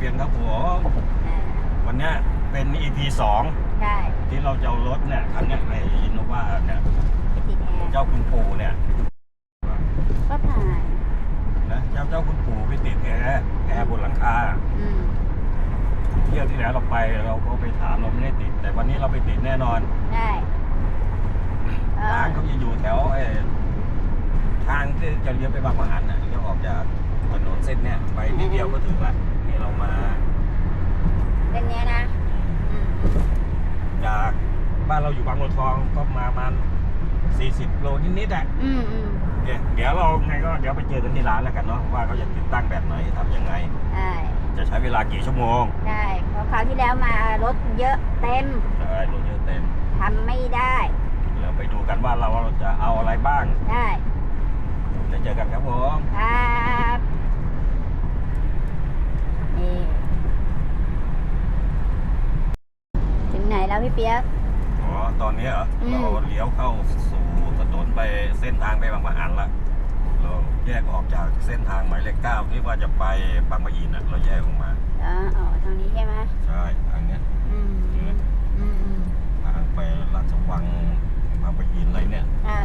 เพราะเพียงครับผมอ่าวันเนี้ยเป็น EP สองใช่ที่เราจะเอารถเนี่ยคันเนี้ยไอ้อินโนวาเนี่ยไปติดแอร์เจ้าคุณปู่เนี่ยก็ถ่ายนะเจ้าเจ้าคุณปู่ไปติดแอร์แอร์บนหลังคาอืมเที่ยวที่แล้วเราไปเราก็ไปถามเราไม่ได้ติด แต่วันนี้เราไปติดแน่นอนได้เออร้านเขาจะอยู่แถวไอ้ทางที่จะเลี้ยวไปบางมะหันน่ะเลี้ยวออกจากถนนเส้นเนี้ยไปนิดเดียวก็ถึงละนี่ เรามาเป็นเนี้ยนะอืมจากบ้านเราอยู่บางบัวทองก็มาประมาณ40 โลนิดๆอะอืมอืมเดี๋ยวเดี๋ยวเราไงก็เดี๋ยวไปเจอกันที่ร้านแล้วกันเนาะว่าเขาจะติดตั้งแบบไหนทำยังไง ได้จะใช้เวลากี่ชั่วโมงได้เพราะคราวที่แล้วมารถเยอะเต็มใช่รถเยอะเต็มทำไม่ได้เดี๋ยวไปดูกันว่าเราจะเอาอะไรบ้างได้จะเจอกันครับผม ครับ นี่ถึงไหนแล้วพี่เปียก อ๋อ ตอนนี้เหรอ อืม เราเลี้ยวเข้าสู่ถนนไปเส้นทางไปบางปะหันละ เราแยกออกจากเส้นทางหมายเลขเก้าที่ว่าจะไปบางปะอินอะ เราแยกออกมา อ๋ออ๋อทางนี้ใช่ไหมใช่ ทางเนี้ย อืมอืมอืมทางไปราชวังบางปะอินอะไรเนี่ย อ่า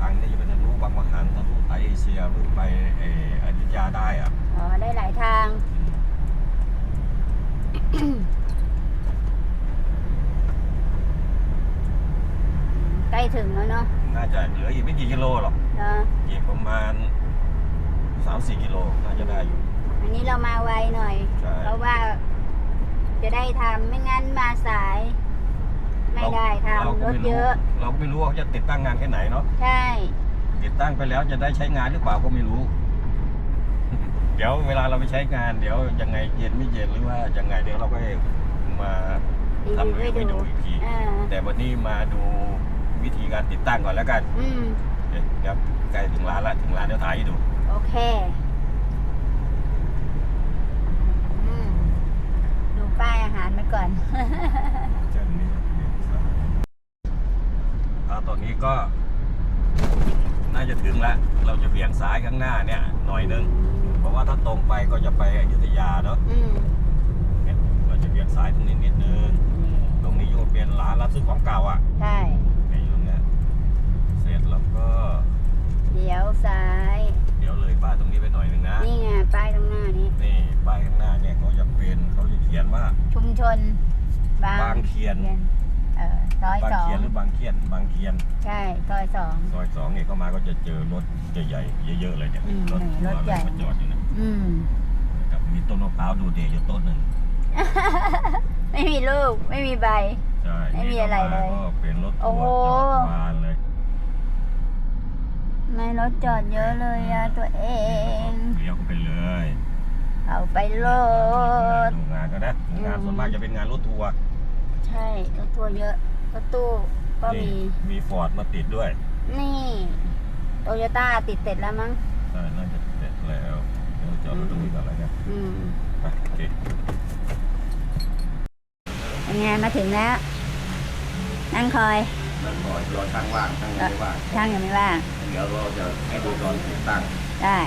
ทางนี้จะเป็นทะลุบางมะหันทะลุไทยเอเชียหรือไปเอออยุธยาได้อะอ๋อได้หลายทาง ใกล้ถึงแล้วเนาะน่าจะเหลืออีกไม่กี่กิโลหรอกเนาะอีกประมาณ3-4กิโลน่าจะได้อยู่ อันนี้เรามาไวหน่อย ใช่ เพราะว่าจะได้ทำไม่งั้นมาสาย ไม่ได้เราทำรก็ถไม่เยอะ เราก็ไม่รู้ว่าเขาจะติดตั้งงานแค่ไหนเนาะ ใช่ ติดตั้งไปแล้วจะได้ใช้งานหรือเปล่าก็ไม่รู้ เดี๋ยวเวลาเราไปใช้งานเดี๋ยวยังไงเย็นไม่เย็นหรือว่ายังไงเดี๋ยวเราก็มารีทำวิวรีให้วิวให้ดูดูอีกทีอ่าแต่วันนี้มาดูวิธีการติดตั้งก่อนแล้วกันอืม เดี๋ยวใกล้ถึงร้านละถึงร้านเดี๋ยวถ่ายให้ดู โอเคอืมดูป้ายอาหารไปก่อนเจ้านี้อ่าตอนนี้ก็ น่าจะถึงแล้ว เราจะเบี่ยงซ้ายข้างหน้าเนี่ย หน่อยนึงเพราะ ว่าถ้าตรงไปก็จะไปอยุธยาเนาะอืมเนี่ยเราจะเบี่ยงซ้ายตรงนี้นิดนึง ตรงนี้ก็เป็นร้านรับซื้อของเก่าอะใช่ ในอยู่เนี่ยเสร็จแล้วก็เดี๋ยวซ้าย เดี๋ยวเลยป้ายตรงนี้ไปหน่อยนึงนะ นี่ไงป้ายตรงหน้านี้ นี่ป้ายข้างหน้าเนี่ยเขาจะเป็นเขาจะเขียนว่า ชุมชน บางบางเขียน เออซอยบางสองเขียนหรือบางเขียน บางเขียน ใช่ซอยสอง ซอยสองเนี่ยเข้ามาก็จะเจอรถใหญ่ๆเยอะๆเลยเนี่ยอืมรถทัวรถร์ใหญ่ มาจอดอยู่นะ อืม กับมีต้นมะพร้าวดูเดย์อยู่ต้นหนึ่งไม่มีลูก ไม่มีใบ ใช่ไม่มีอะไรเลยก็เป็นรถโอ้ทัวโหร์จอดบานเลยไม่รถจอดเยอะเลยอะตัวเองเลี้ยวเข้าไปเลยเอาไปโลดดูงานกันนะงานอืมส่วนมากจะเป็นงานรถทัวร์ใช่รถทัวร์เยอะรถตู้ก็นี่มีมีฟอร์ดมาติดด้วย นี่โตโยต้าติดเสร็จแล้วมั้งใช่น่าจะเสร็จแล้วเดี๋ยว จอดรถตรงนี้ก่อนแล้วกันอืมไปโอเคเป็นไงมาถึงแล้ว นั่งคอยแล้วรอรอช่างว่างช่างยังไม่ว่างช่างยังไม่ว่างเดี๋ยวเราจะให้ดูตอนติดตั้งได้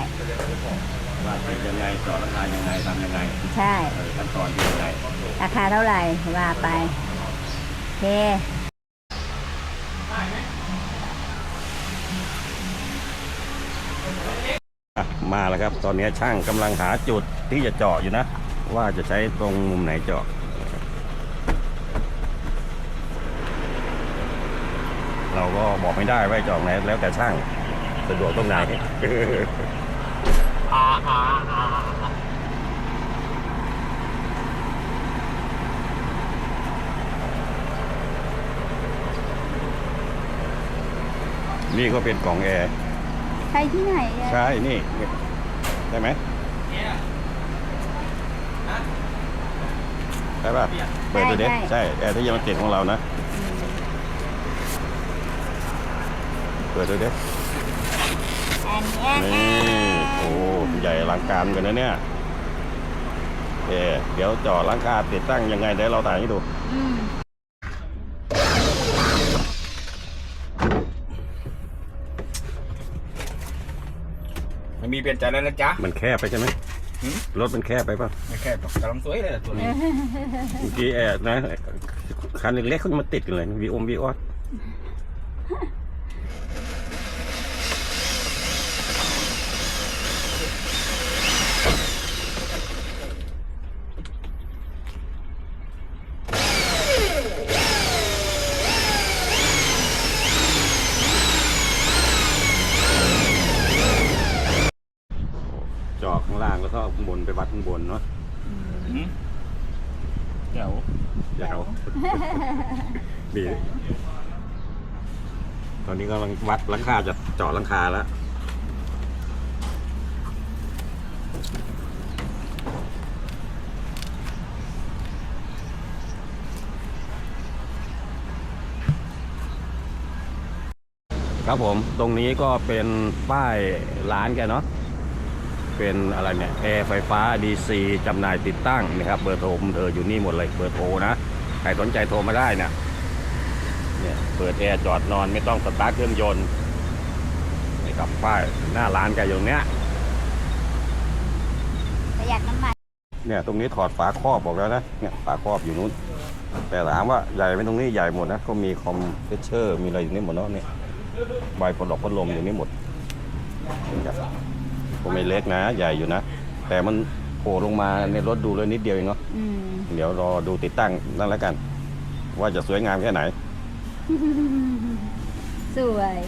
ว่าติดยังไงจอดราคายังไงทำยังไงใช่เออขั้นตอนเป็นยังไงราคาเท่าไหร่ว่าไปโอเค มาแล้วครับ ตอนนี้ช่างกำลังหาจุดที่จะเจาะอยู่นะ ว่าจะใช้ตรงมุมไหนเจาะเราก็บอกไม่ได้ว่าเจาะไหนแล้วแต่ช่างสะดวกตรงไหนนี่ก็เป็นกล่องแอร์ ช่ที่ไหนอะใช่ นี่ใช่ไหมใช่ป่ะ เปิดดูดิใช่แอร์ที่ยังมันติดของเรานะ เปิดดูดิอันเนี้ยนี่ โอ้ใหญ่อลังการกันนะเนี่ยเออเดี๋ยวจ่อหลังคาติดตั้งยังไงเดี๋ยวเราถ่ายให้ดู อืม มันมีเปลี่ยนใจแล้วนะจ๊ะมันแคบไปใช่ไหมหืมรถมันแคบไปป่ะไม่แค่กำลังสวยเลยตัวนี้เมื่อกี้แอบนะคันเล็กๆเขาจะมาติดกันเลยวีอมวีออสจอดข้างล่างแล้วก็ข้าง บนไปวัดข้างบนเนาะหืมเดี๋ยวยาวดีตอนนี้กำลังวัดหลังคาจะเจาะหลังคาแล้วครับผม ตรงนี้ก็เป็นป้ายร้านแกเนาะ เป็นอะไรเนี่ยแอร์ไฟฟ้า DC จำหน่ายติดตั้งนะครับ เบอร์โทรผมเธออยู่นี่หมดเลยเบอร์โทรนะใครสนใจโทรมาได้นะเนี่ยเปิดแอร์จอดนอนไม่ต้องสตาร์ทเครื่องยนต์นี่กับป้ายหน้าร้านแกอยู่ตรงเนี้ยประหยัดน้ำมันเนี่ยตรงนี้ถอดฝาครอบบอกแล้วนะเนี่ยฝาครอบอยู่นู้น แต่ถามว่าใหญ่ไหมตรงนี้ใหญ่หมดนะก็มีคอมเพรสเชอร์มีอะไรอยู่นี่หมดเนาะเนี่ยใบปลอกพัดลมอยู่นี่หมดนะครับ ก็ไม่เล็กนะ ใหญ่อยู่นะ แต่มันโผล่ลงมาในรถดูเลยนิดเดียวเองเนาะอืมเดี๋ยวรอดูติดตั้งนั่นแล้วกัน ว่าจะสวยงามแค่ไหน สวย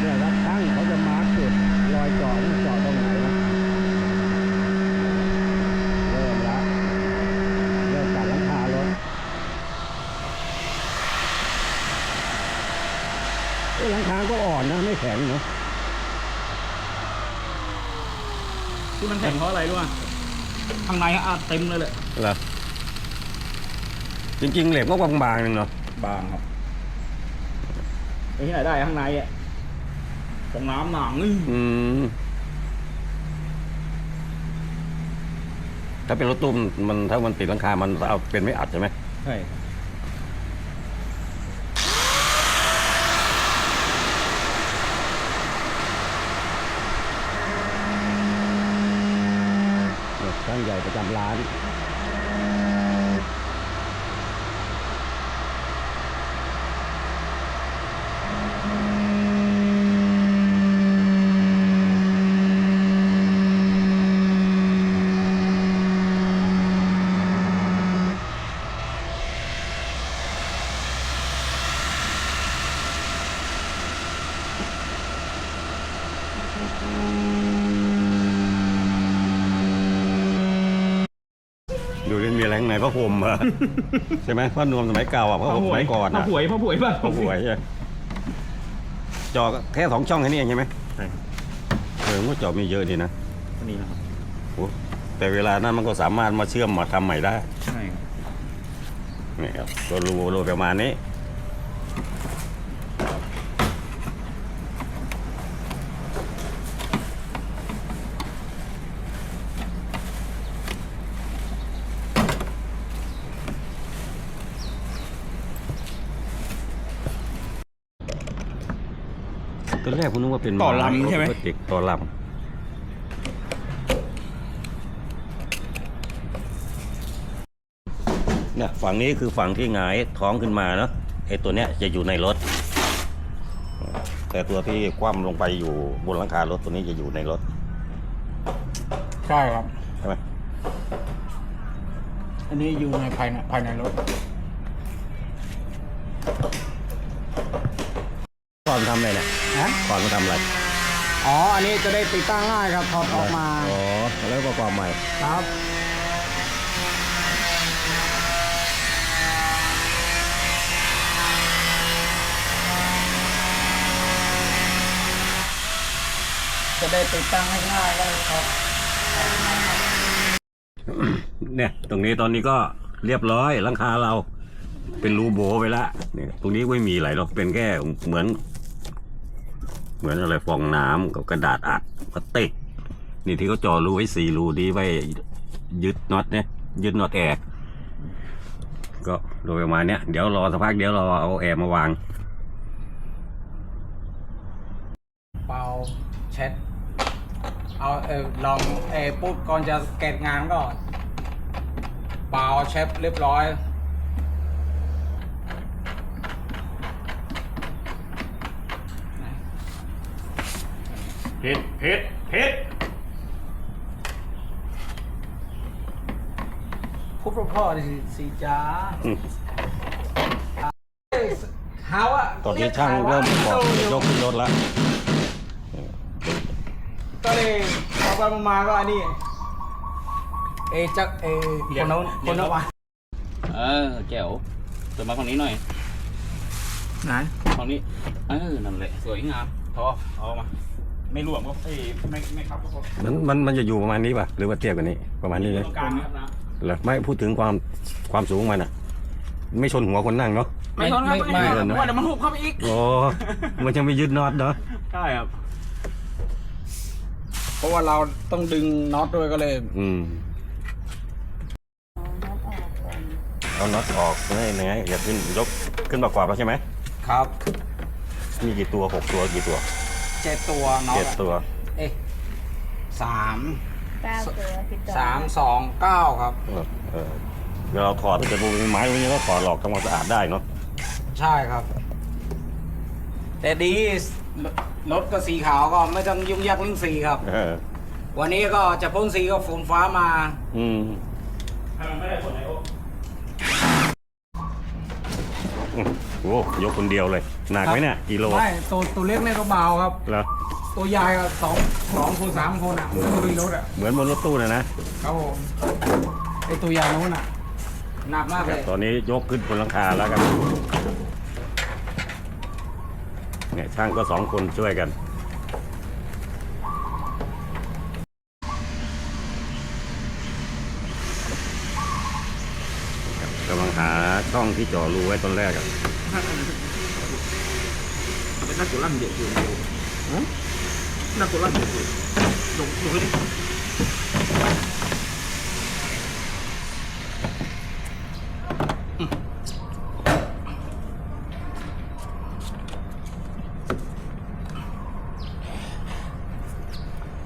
เนี่ยรับช่างเขาจะมาร์กจุดรอยเจาะนี่เจาะตรงไหนนะเริ่มละเริ่มตัดหลังคารถเอ้ยหลังคาก็อ่อนนะไม่ แข็งเนาะที่มันแข็งเพราะอะไรรู้ป่ะข้างในอัดเต็มเลยแหละเหรอจริงๆเหล็กก็บางๆนึงเนาะบางครับไปที่ไหนได้ข้างในอะตรงน้ำหนังนี่อืมถ้าเป็นรถตู้มันมันถ้ามันติดหลังคา มันเอาเป็นไม่อัดใช่ไหมใช่ เนี่ยช่างใหญ่ป ระจำร้าน มีอะไรข้างในพระพรหมเหรอใช่ไหมพระนวมสมัยเก่าอะพระพรหมสมัยก่อนพระอะหวยพระหวยป่ะพระหวยใช่จอแค่สองช่องแค่นี้เองใช่ไหมใช่เออมันก็จอมีเยอะดีนะอันนี้นะครับโอ้แต่เวลานั้นมันก็สามารถมาเชื่อมมาทำใหม่ได้ใช่ครับ นี่ครับก็รูรูประมาณนี้ แรกผมนึกว่าเป็นต่อลำใช่ไหมพลาสติกต่อลำเนี่ยฝั่งนี้คือฝั่งที่หงายท้องขึ้นมาเนาะไอ้ตัวเนี้ยจะอยู่ในรถ แต่ตัวที่คว่ำลงไปอยู่บนหลังคารถตัวนี้จะอยู่ในรถใช่ครับ ใช่ไหมอันนี้อยู่ในภายในภายในรถก่ อนทำอะไรเนี่ยฮะก่อนมาทำอะไรอ๋อ อันนี้จะได้ติดตั้งง่ายครับถอดออกมาอ๋อแล้วก็ความใหม่ ครับจะได้ติดตั้งง่ายๆเลยครับ เนี่ยตรงนี้ตอนนี้ก็เรียบร้อยหลังคาเรา เป็นรูโบไปละเนี่ยตรงนี้ไม่มีอะไรหรอกเป็นแค่เหมือน เหมือนอะไรฟองน้ำกับกระดาษอัดพลาสติก นี่ที่เขาเจอรูไว้สี่รูดีไว้ยึดน็อตเนี่ยยึดน็อตแอร์ก็โดยประมาณเนี้ยเดี๋ยวรอสักพักเดี๋ยวเราเอาแอร์มาวาง เป่าเช็ดเอาเออลองเออปุ๊บก่อนจะเก็บงานก็เป่าเช็ดเรียบร้อย เผ็ดเผ็ดเผ็ดพูดเพราะๆสิสิจ้าอืมเอ้ยหาว่าตอนนี้ช่างเริ่มบอกจะยกขึ้นรถแล้วก็เลยเอาไปมาก็อันนี้เอจักเอคนโน้นคนโน้นว่าเออแจ๋วเติมมาฝั่งนี้หน่อยไหนฝั่งนี้เออนั่นแหละสวยงามพอเอามา ไม่รวมก็เอ้ยไม่ไม่ครับก็พอมันมันมันจะอยู่ประมาณนี้ป่ะหรือว่าเตี้ยกว่านี้ ประมาณนี้เลยตรงกลางนะครับนะเหรอไม่พูดถึงความความสูงมันอะ ไม่ชนหัวคนนั่งเนาะ ไม่ทนครับไม่ไม่ไม่ทนว่าเดี๋ยวมันหุบเข้าไปอีก โอ้มันยังไม่ยึดน็อตเนาะใช่ครับ เพราะว่าเราต้องดึงน็อตด้วยก็เลยอืมเอาน็อตออกก่อนเอาน็อตออกนี่ยังไงอย่าขึ้นยกขึ้นประกอบแล้วใช่ไหมครับ มีกี่ตัวหกตัวกี่ตัวเจ็ดตัวน็อตเจ็ดตัว เอ๊ะสามเก้าตัวสิบสองสามสองเก้าครับ เออเออเวลาเราถอดถ้าเกิดมันเป็นไม้พวกนี้ก็ถอดหลอกทำความสะอาดได้เนาะใช่ครับ แต่ดีรรถก็สีขาวก็ไม่ต้องยุ่งยากเรื่องสีครับ เออวันนี้ก็จะพ่นสีก็ฝนฟ้ามา อืมถ้ามันไม่ได้ผลไหนโอ้อืม โอ้ยกคนเดียวเลย หนักไหมเนี่ยกิโลไม่ตัวตัวเล็กเนี่ยก็เบาครับ เหรอ ตัวใหญ่ก็สองสองคนสามคนอะไม่มีรถอะเหมือนบนรถตู้เลยนะครับผมไอตัวใหญ่นู้นอะหนักมากเลยตอนนี้ยกขึ้นบนหลังคาแล้วกันเนี่ยช่างก็สองคนช่วยกันกำลังหาช่องที่เจ่อรูไว้ตอนแรกอะ เป็นนักจุลั่นเด็กอยู่นักจุลั่นเด็กอยู่ลงลงไปดิ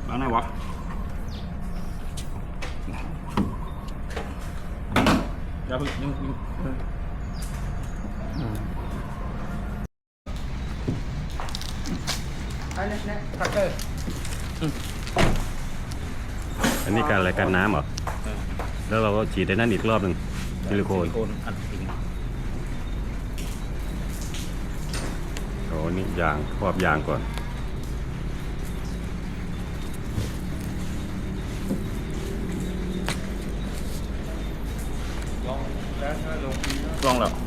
มาไหนวะ อย่าเพิ่งยังยัง ไอ้เนี่ยทักเกอร์ อันนี้ การอะไรกันน้ำเหรอแล้วเราก็ฉีดในนั่นอีกรอบหนึ่งซิลิโคนโคนอัดทิ้งโอ้นี่ยางครอบยางก่อน ลองแล้วอั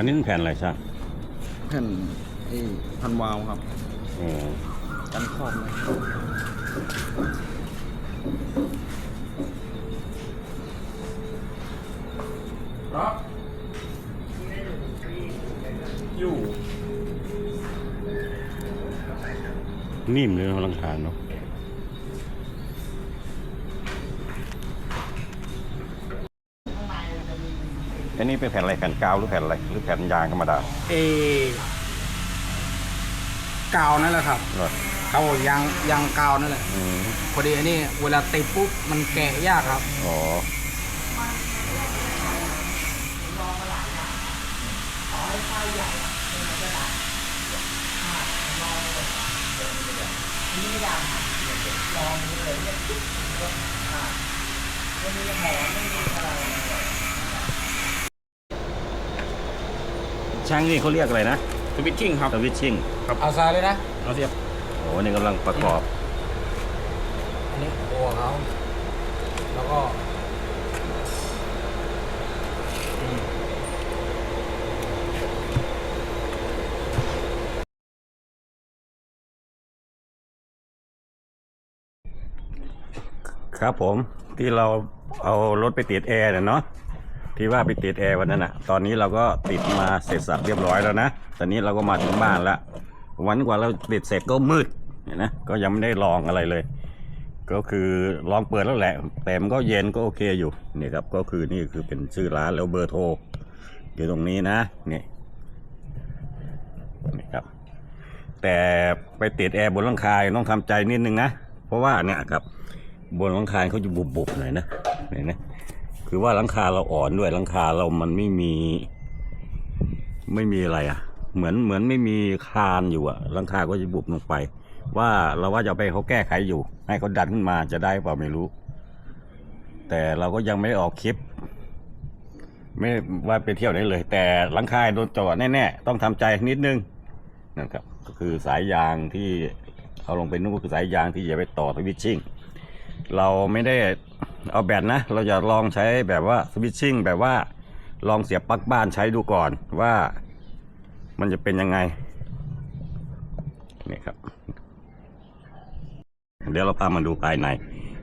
นนี้มันแผ่นอะไรช่างแผ่นไอ้พันวาล์วครับอืมกันครอบเลยครับอยู่ นิ่มเลยนะลังคาญเนาะ อันนี้เป็นแผ่นอะไรแผ่นกาวหรือแผ่นอะไรหรือแผ่นยางธรรมดาเอกาวนั่นแหละครับเหรอเขาบอกยางยางกาวนั่นแหละอืมพอดีอันนี้เวลาติดปุ๊บมันแกะยากครับ อ๋อ ช่างนี่เขาเรียกอะไรนะสวิตชิ่งครับ สวิตชิ่งเอาซายเลยนะ เอาเสียบโอ้โหนี่กำลังประกอบนี้ครัวเขาแล้วก็ครับผมที่เราเอารถไปติดแอร์น่ะเนาะ ที่ว่าไปติดแอร์วันนั้นนะตอนนี้เราก็ติดมาเสร็จสับเรียบร้อยแล้วนะ ตอนนี้เราก็มาถึงบ้านแล้ววันกว่าเราติดเสร็จก็มืดเห็นนะก็ยังไม่ได้ลองอะไรเลย ก็คือลองเปิดแล้วแหละ แต่มันก็เย็นก็โอเคอยู่เนี่ยครับก็คือนี่คือเป็นชื่อร้านแล้วเบอร์โทรอยู่ตรงนี้นะนี่นี่ครับ แต่ไปติดแอร์บนหลังคาต้องทำใจนิดนึงนะเพราะว่าเนี่ยครับบนหลังคาเขาจะบุบๆหน่อยนะเห็นไหม คือว่าหลังคาเราอ่อนด้วยหลังคาเรามันไม่มี ไม่มีอะไรอะ เหมือนเหมือนไม่มีคานอยู่อะหลังคาก็จะบุบลงไป ว่าเราว่าจะไปเขาแก้ไขอยู่ ให้เขาดันขึ้นมาจะได้เปล่าไม่รู้ แต่เราก็ยังไม่ได้ออกคลิป ไม่ว่าไปเที่ยวไหนเลย แต่หลังคาโดนจอดแน่ๆต้องทำใจนิดนึงนะครับ ก็คือสายยางที่เอาลงไปนู่นก็คือสายยางที่จะไปต่อสวิตชิ่งเราไม่ได้ เอาแบตนะ เราจะลองใช้แบบว่าสวิตชิ่งแบบว่าลองเสียบปลั๊กบ้านใช้ดูก่อนว่ามันจะเป็นยังไงนี่ครับ เดี๋ยวเราพามาดูภายใน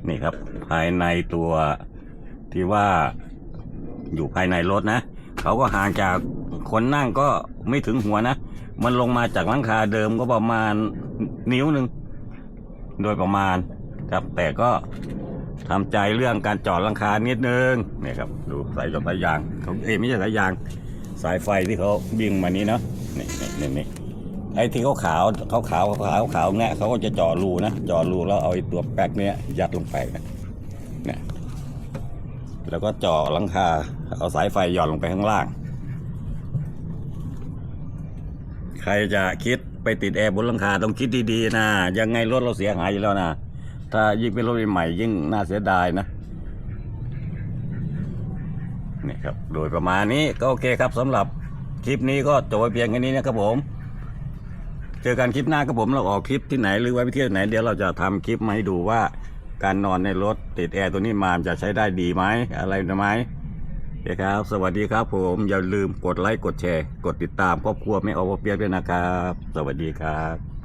นี่ครับ ภายในตัวที่ว่าอยู่ภายในรถนะเขาก็ห่างจากคนนั่งก็ไม่ถึงหัวนะ มันลงมาจากหลังคาเดิมก็ประมาณนิ้วหนึ่งโดยประมาณครับแต่ก็ ทำใจเรื่องการจอดลังคานิดนึงเนี่ยครับดูสายจอดสายยางเขาเอ้ไม่ใช่สายยาง สายไฟที่เขาวิ่งมานี้เนาะนี่นี่นี่ไอ้ที่เขาขาวเขาขาวขาวขาวเนี่ยเขาก็จะจาะรูนะจาะรูแล้วเอาไอ้ตัวแป๊กเนี้ยยัดลงไปนะเนี่ยแล้วก็จาะหลังคาเอาสายไฟหย่อนลงไปข้างล่าง ใครจะคิดไปติดแอร์บนหลังคาต้องคิดดีๆนะยังไงรถเราเสียหายอยู่แล้วนะ ถ้ายิ่งเป็นรถใหม่ยิ่งน่าเสียดายนะนี่ครับโดยประมาณนี้ก็โอเคครับสำหรับคลิปนี้ก็จบไปเพียงแค่นี้นะครับผม เจอกันคลิปหน้าครับผมเราออกคลิปที่ไหนหรือว่าไปเที่ยวไหนเดี๋ยวเราจะทำคลิปมาให้ดูว่า การนอนในรถติดแอร์ตัวนี้มาจะใช้ได้ดีไหมอะไรไหมโอเคครับ สวัสดีครับผมอย่าลืมกดไลค์กดแชร์ กดติดตามครอบครัวไม่เอาเปรียบด้วยนะครับ สวัสดีครับ